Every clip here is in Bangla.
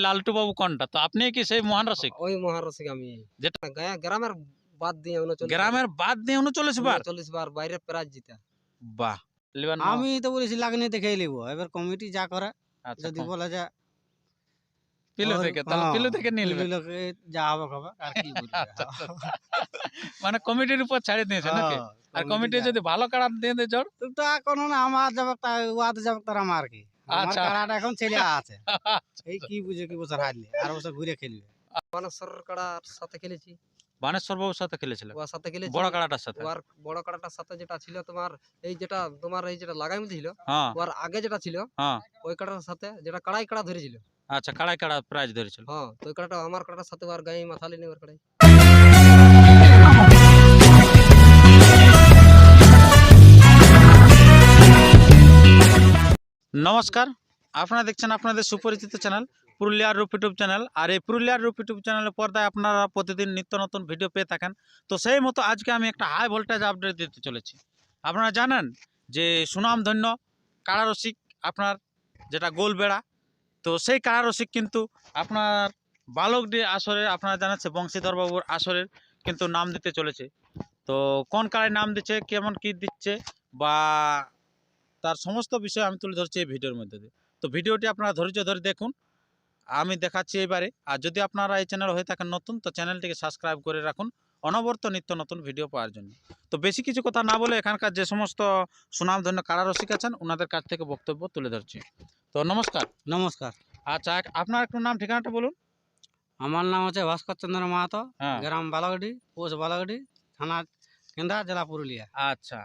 লালটু বাবু কোনটা? তো আপনি কি সেই মহান রসিক? ওই মহারসিক আমি। যেটা- গ্রামের বাদ দিয়ে উনচল্লিশ গ্রামের বাদ দিয়ে উনচল্লিশ বার? চল্লিশ বার বাইরে প্রাইজ জিতা। বাহ আমি তো বলেছি লাগনি দেখে নিব এবার কমিটি যা করে আচ্ছা যদি বলে যে পিলু থেকে তাহলে হ্যাঁ, পিলু থেকে নিয়ে। লোকে যা হবে হবে আর কি আচ্ছা, মানে কমিটির উপর ছাড়ে দিয়েছে নাকি? হ্যাঁ, আর কমিটি যদি ভালো কাড়া দিয়ে দেয় জোর? তো তা কোনো না আমার যাবে তা ওয়াদ যাবে তার আমার কি। আচ্ছা। কাড়াটা এখন ছেলে আছে। এই কি বুঝে কি বছর হারলে? আর বছর ঘুরে খেলবে। মানেশ্বর কাড়ার সাথে খেলেছি। বানেশ্বর বাবুর সাথে খেলেছিল? ওর সাথে খেলেছি। বড় কাড়াটার সাথে? ওর বড় কাড়াটার সাথে যেটা ছিল তোমার এই যেটা তোমার এই যেটা লাগাই ছিল হ্যাঁ। ওর আগে যেটা ছিল হ্যাঁ। ওই কাড়ার সাথে যেটা কাড়াই কাড়া ধরেছিল। আচ্ছা কাড়াই কাড়া প্রাইজ ধরেছিল। হ্যাঁ তো ওই কাড়াটা আমার কাড়ার সাথে ওর গায়ে মাথা লেনি ওর কাড়াই। নমস্কার। আপনারা দেখছেন আপনাদের সুপরিচিত চ্যানেল পুরুলিয়ার রূপ ইউটিউব চ্যানেল। আর এই পুরুলিয়ার রূপ ইউটিউব চ্যানেলের পর্দায় আপনারা প্রতিদিন নিত্য নতুন ভিডিও পেয়ে থাকেন। তো সেই মতো আজকে আমি একটা হাই ভোল্টেজ আপডেট দিতে চলেছি। আপনারা জানেন যে সুনাম সুনামধন্য কারারসিক আপনার, যেটা গোল বেড়া তো সেই কারারসিক কিন্তু আপনার বালক বালকডি আসরে আপনারা জানাচ্ছে বংশীধর বাবুর আসরের কিন্তু নাম দিতে চলেছে। তো কোন কারায় নাম দিচ্ছে, কেমন কি দিচ্ছে বা তার সমস্ত বিষয় আমি তুলে ধরছি এই ভিডিওর মধ্যে দিয়ে। তো ভিডিওটি আপনারা ধৈর্য ধরে দেখুন। আমি দেখাচ্ছি এবারে। আর যদি আপনারা এই চ্যানেল হয়ে থাকেন নতুন তো চ্যানেলটিকে সাবস্ক্রাইব করে রাখুন। অনবরত নিত্য নতুন ভিডিও পাওয়ার জন্য। তো বেশি কিছু কথা না বলে এখানকার যে সমস্ত সুনামধন্য কারারসিক আছেন ওনাদের কাছ থেকে বক্তব্য তুলে ধরছি। তো নমস্কার। নমস্কার। আচ্ছা আপনার একটু নাম ঠিকানাটা বলুন। আমার নাম হচ্ছে ভাস্কর চন্দ্র মাহাতো হ্যাঁ। গ্রাম বালাগডি পোস্ট বালাগডি থানা কেন্দ্রা জেলা পুরুলিয়া। আচ্ছা।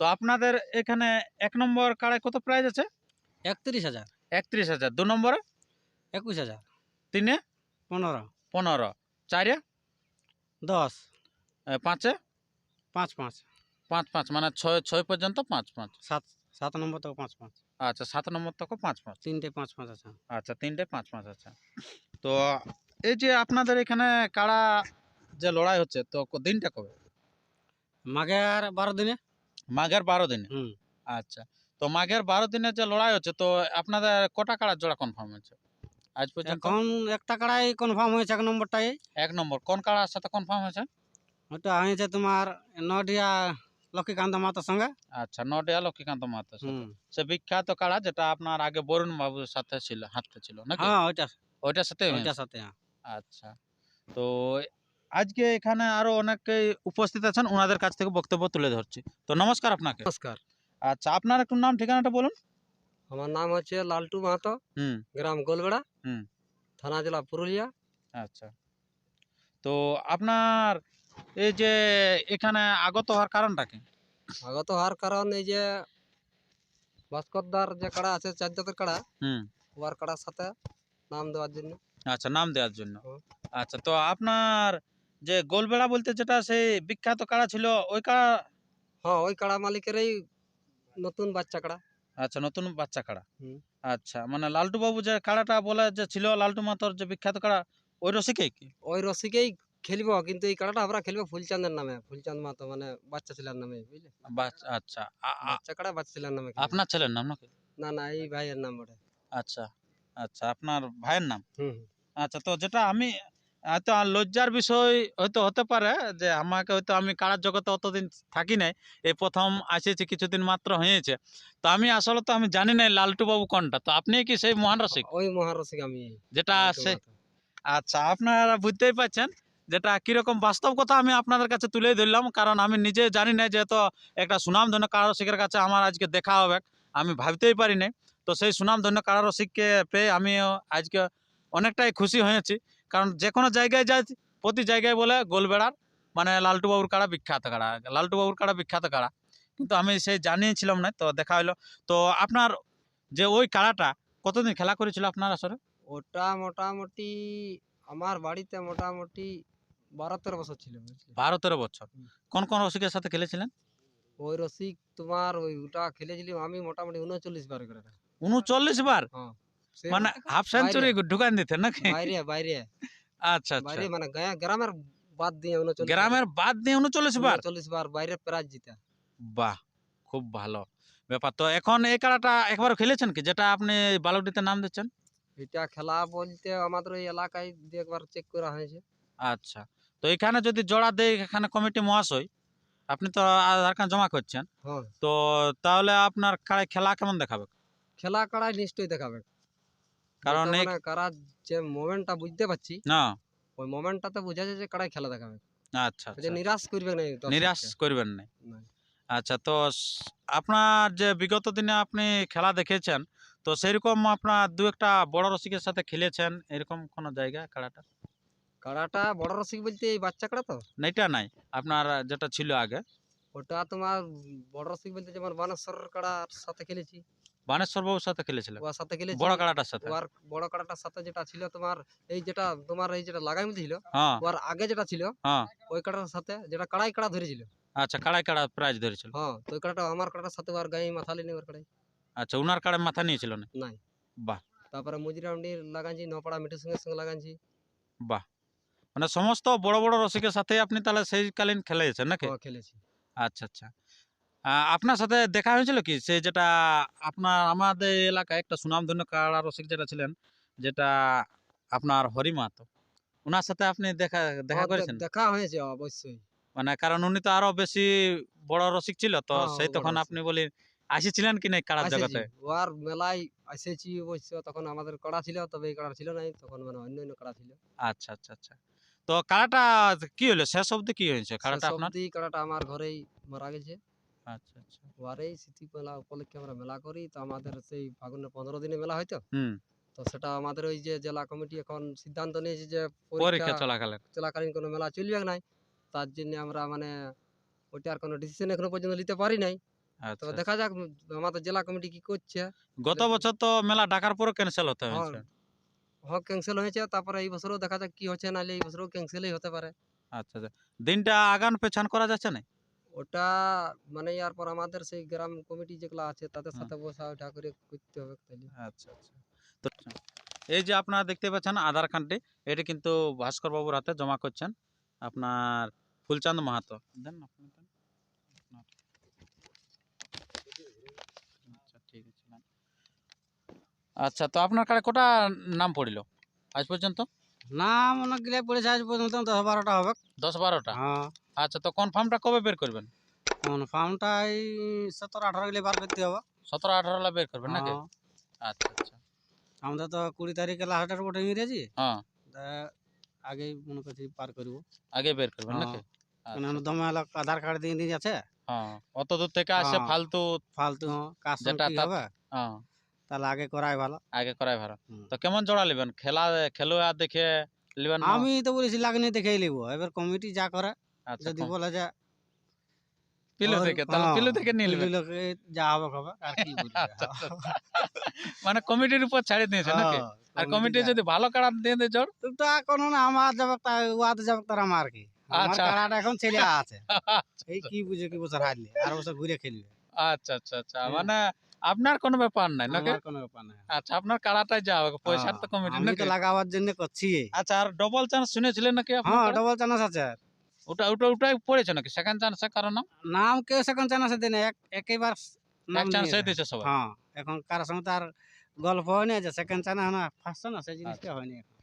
তো আপনাদের এখানে এক নম্বর কাড়ায় কত প্রাইজ আছে? একত্রিশ হাজার। একত্রিশ হাজার। দু নম্বরে? একুশ হাজার। তিনে? পনেরো। পনেরো। চারে? দশ। পাঁচে? পাঁচ পাঁচ। পাঁচ পাঁচ মানে ছয় ছয় পর্যন্ত পাঁচ পাঁচ। সাত সাত নম্বর থেকে পাঁচ পাঁচ। আচ্ছা সাত নম্বর থেকে পাঁচ পাঁচ। তিনটে পাঁচ পাঁচ আছে। আচ্ছা তিনটে পাঁচ পাঁচ আচ্ছা তো এই যে আপনাদের এখানে কাড়া যে লড়াই হচ্ছে তো দিনটা কবে? মাঘের বারো দিনে। মাঘের বারো দিনে। আচ্ছা তো মাঘের বারো দিনে যে লড়াই হচ্ছে তো আপনাদের কটা কাড়ার জোড়া কনফার্ম হয়েছে? আজ পর্যন্ত? এখন একটা কাড়াই কনফার্ম হয়েছে এক নম্বরটাই। এক নম্বর কোন কাড়ার সাথে কনফার্ম হয়েছে? ওটা হয়েছে তোমার নডিয়া লক্ষ্মীকান্ত মাতার সঙ্গে। আচ্ছা নডিয়া লক্ষ্মীকান্ত মাহাতো হুম। সে বিখ্যাত কাড়া যেটা আপনার আগে বরুণ বাবুর সাথে ছিল হাতে ছিল নাকি? হ্যাঁ ওইটা ওইটার সাথে ওইটার সাথে হ্যাঁ। আচ্ছা তো আজকে এখানে আরও অনেকেই উপস্থিত আছেন ওনাদের কাছ থেকে বক্তব্য তুলে ধরছি। তো নমস্কার আপনাকে। নমস্কার। আচ্ছা আপনার একটু নাম ঠিকানাটা বলুন। আমার নাম হচ্ছে লালটু মাহাতো হুম। গ্রাম গোলবেড়া হুম। থানা জেলা পুরুলিয়া। আচ্ছা। তো আপনার এই যে এখানে আগত হওয়ার কারণটা কি? আগত হওয়ার কারণ এই যে ভাস্করদার যে কাড়া আছে চার জাতের কাড়া হুম। ওর কাড়ার সাথে নাম দেওয়ার জন্য। আচ্ছা নাম দেওয়ার জন্য। আচ্ছা তো আপনার যে গোলবেড়া বলতে যেটা সেই বিখ্যাত কাড়া ছিল ওই কাড়া? হ্যাঁ ওই কাড়া মালিকেরই নতুন বাচ্চা কাড়া। আচ্ছা নতুন বাচ্চা কাড়া। আচ্ছা মানে লালটু বাবু যে কাড়াটা বলে যে ছিল লালটু মাতর যে বিখ্যাত কাড়া ওই রসিকেই কি? ওই রসিকেই খেলব কিন্তু এই কাড়াটা আমরা খেলব ফুলচাঁদের নামে। ফুলচাঁদ মাতো মানে বাচ্চা ছেলের নামে বুঝলে? আচ্ছা। বাচ্চা কাড়া বাচ্চা ছেলের নামে আপনার ছেলের নাম নাকি? না না এই ভাইয়ের নাম ওটা আচ্ছা আচ্ছা আপনার ভাইয়ের নাম? হুম। আচ্ছা তো যেটা আমি হয়তো লজ্জার বিষয় হয়তো হতে পারে যে আমাকে হয়তো আমি কারার জগতে অতদিন থাকি নাই। এই প্রথম আসেছি কিছুদিন মাত্র হয়েছে। তো আমি আসলে তো আমি জানি নাই লালটু বাবু কোনটা। তো আপনি কি সেই মহান রসিক? ওই মহারসিক আমি যেটা সে আচ্ছা আপনারা বুঝতেই পারছেন যেটা কীরকম বাস্তব কথা আমি আপনাদের কাছে তুলে ধরলাম কারণ আমি নিজে জানি না যেহেতু একটা সুনামধন্য কারারসিকের কাছে আমার আজকে দেখা হবে। আমি ভাবতেই পারি নাই তো সেই সুনামধন্য কারারসিককে পেয়ে আমিও আজকে অনেকটাই খুশি হয়েছি। কারণ যে কোনো জায়গায় যাই প্রতি জায়গায় বলে গোলবেড়ার মানে লালটু বাবুর কাড়া বিখ্যাত কাড়া লালটু বাবুর কাড়া বিখ্যাত কাড়া। কিন্তু আমি সেই জানিয়েছিলাম না তো দেখা হলো তো আপনার যে ওই কাড়াটা কতদিন খেলা করেছিল আপনার আসলে ওটা মোটামুটি আমার বাড়িতে মোটামুটি বারো তেরো বছর ছিল? বারো তেরো বছর। কোন কোন রসিকের সাথে খেলেছিলেন? ওই রসিক তোমার ওই ওটা খেলেছিলাম আমি মোটামুটি উনচল্লিশ বার করে। উনচল্লিশ বার? হ্যাঁ। মানে হাফ সেঞ্চুরি ঢুকান দিতেন নাকি বাইরে বাইরে আচ্ছা বাইরে মানে গ্রামের বাদ দিয়ে উনচল্লিশ গ্রামের বাদ দিয়ে উনচল্লিশ বার উনচল্লিশ বার বাইরে প্রাইজ জিতা বাহ খুব ভালো ব্যাপার তো এখন এই কাড়াটা একবার খেলেছেন কি যেটা আপনি বালকডিতে নাম দিচ্ছেন এটা খেলা বলতে আমাদের ওই এলাকায় একবার চেক করা হয়েছে আচ্ছা তো এখানে যদি জোড়া দেয় এখানে কমিটি মহাশয় আপনি তো আধার কার্ড জমা করছেন তো তাহলে আপনার খেলা কেমন দেখাবে খেলা কাড়াই নিশ্চয়ই দেখাবে কারণ মানে কারা যে মোমেন্টটা বুঝতে পারছি না। ওই মোমেন্টটাতে বোঝা যায় যে কাড়াই খেলা দেখাবে। আচ্ছা যে আচ্ছা। নিরাশ করবে না নিরাশ করবেন না। আচ্ছা তো আপনার যে বিগত দিনে আপনি খেলা দেখেছেন তো সেরকম আপনার দু একটা বড় রসিকের সাথে খেলেছেন এরকম কোনো জায়গা খেলাটা কাড়াটা বড় রসিক বলতে এই বাচ্চা কাড়া তো? না এটা নাই। আপনার যেটা ছিল আগে। ওটা তোমার বড় রসিক বলতে যেমন বানেশ্বর কাড়ার সাথে খেলেছি। বানেশ্বর বাবুর সাথে ওর সাথে বড় কাড়াটার সাথে। ওর বড় কাড়াটার সাথে যেটা ছিল তোমার এই যেটা তোমার এই যেটা লাগাই ছিল হ্যাঁ। ওর আগে যেটা ছিল হ্যাঁ। ওই কাড়ার সাথে যেটা কাড়াই কাড়া ধরেছিল। আচ্ছা কাড়াই কাড়া প্রাইজ ধরেছিল। হ্যাঁ তো ওই কাড়াটা আমার কাড়ার সাথে ওর গায়ে মাথা লিনি ওর কাড়াই। আচ্ছা উনার কাড়ে মাথা নিয়েছিল না? নাই। বাহ। তারপরে মুজিরাউন্ডির লাগাইছি নপাড়া মিঠুর সঙ্গে সঙ্গে লাগাইছি। বাহ। মানে সমস্ত বড় বড় রসিকের সাথে আপনি তাহলে সেই কালীন খেলেছেন নাকি? হ্যাঁ, খেলেছি। আচ্ছা আচ্ছা। আপনার সাথে দেখা হয়েছিল কি? সে যেটা আপনার আমাদের এলাকায় একটা সুনামধন্য কাড়া রসিক যেটা ছিলেন যেটা আপনার হরি মাহাতো ওনার সাথে আপনি দেখা দেখা করেছেন? দেখা হয়েছে অবশ্যই। মানে কারণ উনি তো আরও বেশি বড় রসিক ছিল তো হ্যাঁ, সেই তখন আপনি বলি আসিছিলেন কি না কাড়ার জগতে? ওর মেলায় এসেছি অবশ্য তখন আমাদের কড়া ছিল তবে এই কড়া ছিল নাই তখন মানে অন্য অন্য কড়া ছিল। আচ্ছা আচ্ছা আচ্ছা। তো কাড়াটা কি হলো? শেষ অবধি কি হয়েছে? কাড়াটা আপনার? কড়াটা আমার ঘরেই মারা গেছে। আচ্ছা আচ্ছা। ওয়ারেই স্মৃতি মেলা উপলক্ষে আমরা মেলা করি। তো আমাদের সেই ফাগুনের পনেরো দিনে মেলা হয়তো? তো সেটা আমাদের ওই যে জেলা কমিটি এখন সিদ্ধান্ত নিয়েছে যে পরীক্ষা চলাকালীন। চলাকালীন কোনো মেলা চলবে নাই। তার জন্য আমরা মানে ওইটার কোনো ডিসিশন এখনও পর্যন্ত নিতে পারি নাই। আচ্ছা। তবে দেখা যাক আমাদের জেলা কমিটি কি করছে। গত বছর তো মেলা ডাকার পরও ক্যান্সেল হতে হ্যাঁ, হয়েছে। হক ক্যান্সেল হয়েছে। তারপরে এই বছরও দেখা যাক কি হচ্ছে। নাহলে এই বছরও ক্যান্সেলই হতে পারে। আচ্ছা আচ্ছা। দিনটা আগান পেছান করা যাচ্ছে না? ওটা মানে ইয়ার পর আমাদের সেই গ্রাম কমিটি যেগুলো আছে তাদের হ্যাঁ। সাথে বসা ওঠা করে করতে হবে আচ্ছা আচ্ছা। তো এই যে আপনারা দেখতে পাচ্ছেন আধার কার্ডটি এটি কিন্তু ভাস্কর বাবুর হাতে জমা করছেন আপনার ফুলচাঁদ মাহাতো। দেন। আচ্ছা ঠিক আছে নেন। আচ্ছা তো আপনার কাছে কটা নাম পড়িল? আজ পর্যন্ত? নাম অনেকগুলো পড়েছে আজ পর্যন্ত দশ বারোটা হবে। দশ বারোটা? হ্যাঁ। আচ্ছা তো কনফার্মটা কবে বের করবেন? কনফার্মটা এই সতেরো আঠারো গেলে বার করতে হবে। সতেরো আঠারোলা বের করবেন নাকি? হ্যাঁ। আচ্ছা আচ্ছা। আমাদের তো কুড়ি তারিখে লাস্টের বটে ইংরেজি হ্যাঁ। তা আগেই মনে করছি পার করব। আগে বের করবেন হ্যাঁ। নাকি? কেন আচ্ছা, দমে আধার কার্ড দিয়ে দিয়ে যাচ্ছে হ্যাঁ। অত দূর থেকে আসে হ্যাঁ। ফালতু ফালতু কাজ যেটা হবে। হ্যাঁ। তাহলে আগে করাই ভালো। আগে করাই ভালো। তো কেমন জোড়া নেবেন? খেলা খেলোয়াড় দেখে নেবেন আমি তো বলেছি লাগনি দেখেই নিব। এবার কমিটি যা করে যদি কম- বলে যে থেকে তাহলে পিলু হ্যাঁ, থেকে নিয়ে নেবেন যা হবে হবে আর কি বলব? আচ্ছা, মানে কমিটির উপর ছাড়ে দিয়েছে নাকি? হ্যাঁ, আর কমিটি কমিটি যদি ভালো কাড়া দিয়ে দেয় জোর তা কোনো না আমার যাবে ওয়াতে যাবে তার আমার কি? আমার আচ্ছা। কাড়াটা এখন ছেলে আছে। এই কি বুঝে কি বছর হারলে? আর বছর ঘুরে খেলবে। আচ্ছা আচ্ছা আচ্ছা। হ্যাঁ। মানে আপনার কোনো ব্যাপার নাই নাকি? কোনো ব্যাপার নাই। আচ্ছা আপনার কাড়াটাই যা হবে পয়সার তো হ্যাঁ, কমিটি নাকি? লাগাবার জন্য করছি। আচ্ছা আর ডবল চান্স শুনেছিলেন নাকি হ্যাঁ ডবল চান্স আছে ওটা ওটা ওটাই পড়েছে নাকি? সেকেন্ড চান্স কারণ নাম? নাম কেউ সেকেন্ড চান্স দেয় এক একবার নাম চান্স দিয়েছে। সবাই? হ্যাঁ এখন কার সঙ্গে তার গল্প হয়নি যে সেকেন্ড চান্স না ফার্স্ট চান্স সেই জিনিসটা হয়নি এখন।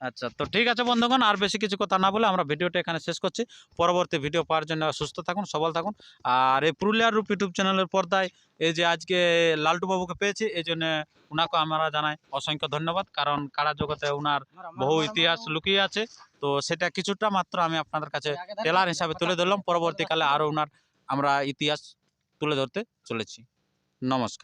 আচ্ছা তো ঠিক আছে বন্ধুগণ আর বেশি কিছু কথা না বলে আমরা ভিডিওটা এখানে শেষ করছি। পরবর্তী ভিডিও পাওয়ার জন্য সুস্থ থাকুন সবল থাকুন। আর এই পুরুলিয়ার রূপ ইউটিউব চ্যানেলের পর্দায় এই যে আজকে লালটু বাবুকে পেয়েছি এই জন্য ওনাকে আমরা জানাই অসংখ্য ধন্যবাদ। কারণ কারা জগতে ওনার বহু ইতিহাস লুকিয়ে আছে তো সেটা কিছুটা মাত্র আমি আপনাদের কাছে টেলার হিসাবে তুলে ধরলাম। পরবর্তীকালে আরও ওনার আমরা ইতিহাস তুলে ধরতে চলেছি। নমস্কার।